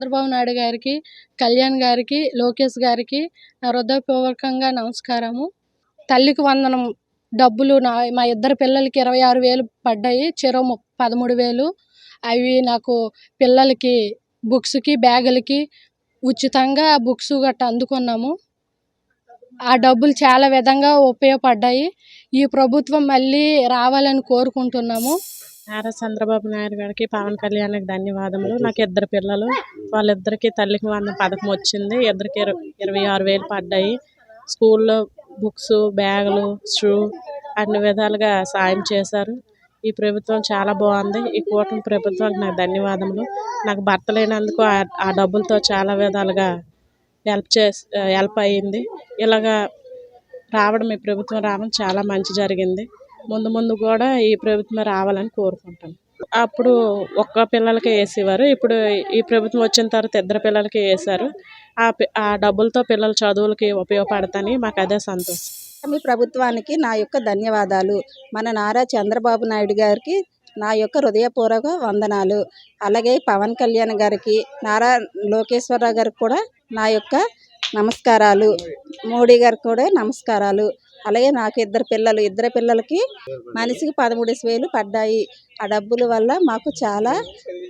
చంద్రబాబు నాయుడు గారికి కళ్యాణ్ గారికి లోకేష్ గారికి నా హృదయపూర్వకంగా నమస్కారము. తల్లికి వందనం. డబ్బులు నా మా ఇద్దరు పిల్లలకి ఇరవై ఆరు వేలు పడ్డాయి. చెరో ము పదమూడు వేలు. అవి నాకు పిల్లలకి బుక్స్కి బ్యాగులకి ఉచితంగా బుక్స్ గట్రా అందుకున్నాము. ఆ డబ్బులు చాలా విధంగా ఉపయోగపడ్డాయి. ఈ ప్రభుత్వం మళ్ళీ రావాలని కోరుకుంటున్నాము. నారా చంద్రబాబు నాయుడు గారికి పవన్ కళ్యాణ్కి ధన్యవాదములు. నాకు ఇద్దరు పిల్లలు. వాళ్ళిద్దరికి తల్లికి వంద పథకం వచ్చింది. ఇద్దరికి ఇరవై ఆరు వేలు పడ్డాయి. స్కూల్లో బుక్స్ బ్యాగులు షూ అన్ని విధాలుగా సాయం చేశారు. ఈ ప్రభుత్వం చాలా బాగుంది. ఈ కూటమి ప్రభుత్వానికి నాకు ధన్యవాదములు. నాకు భర్త లేనందుకు ఆ- ఆ డబ్బులతో చాలా విధాలుగా హెల్ప్ చేసి హెల్ప్ అయ్యింది ఇలాగా రావడం ఈ ప్రభుత్వం రావడం చాలా మంచి జరిగింది. ముందు ముందు కూడా ఈ ప్రభుత్వం రావాలని కోరుకుంటాం. అప్పుడు ఒక్క పిల్లలకే వేసేవారు. ఇప్పుడు ఈ ప్రభుత్వం వచ్చిన తర్వాత ఇద్దరు పిల్లలకి వేశారు ఆ ఆ డబ్బులతో పిల్లల చదువులకి ఉపయోగపడతాని మాకు అదే సంతోషం. మీ ప్రభుత్వానికి నా యొక్క ధన్యవాదాలు. మన నారా చంద్రబాబు నాయుడు గారికి నా యొక్క హృదయపూర్వక వందనాలు. అలాగే పవన్ కళ్యాణ్ గారికి నారా లోకేశ్వరరావు గారికి కూడా నా యొక్క నమస్కారాలు. మోడీ గారికి కూడా నమస్కారాలు. అలాగే నాకు ఇద్దరు పిల్లలు ఇద్దరు పిల్లలకి మనిషికి పదమూడు వేలు పడ్డాయి. ఆ డబ్బుల వల్ల మాకు చాలా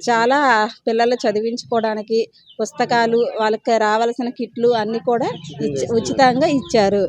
చాలా పిల్లలు చదివించుకోవడానికి పుస్తకాలు వాళ్ళకి రావాల్సిన కిట్లు అన్నీ కూడా ఇచ్చి ఉచితంగా ఇచ్చారు.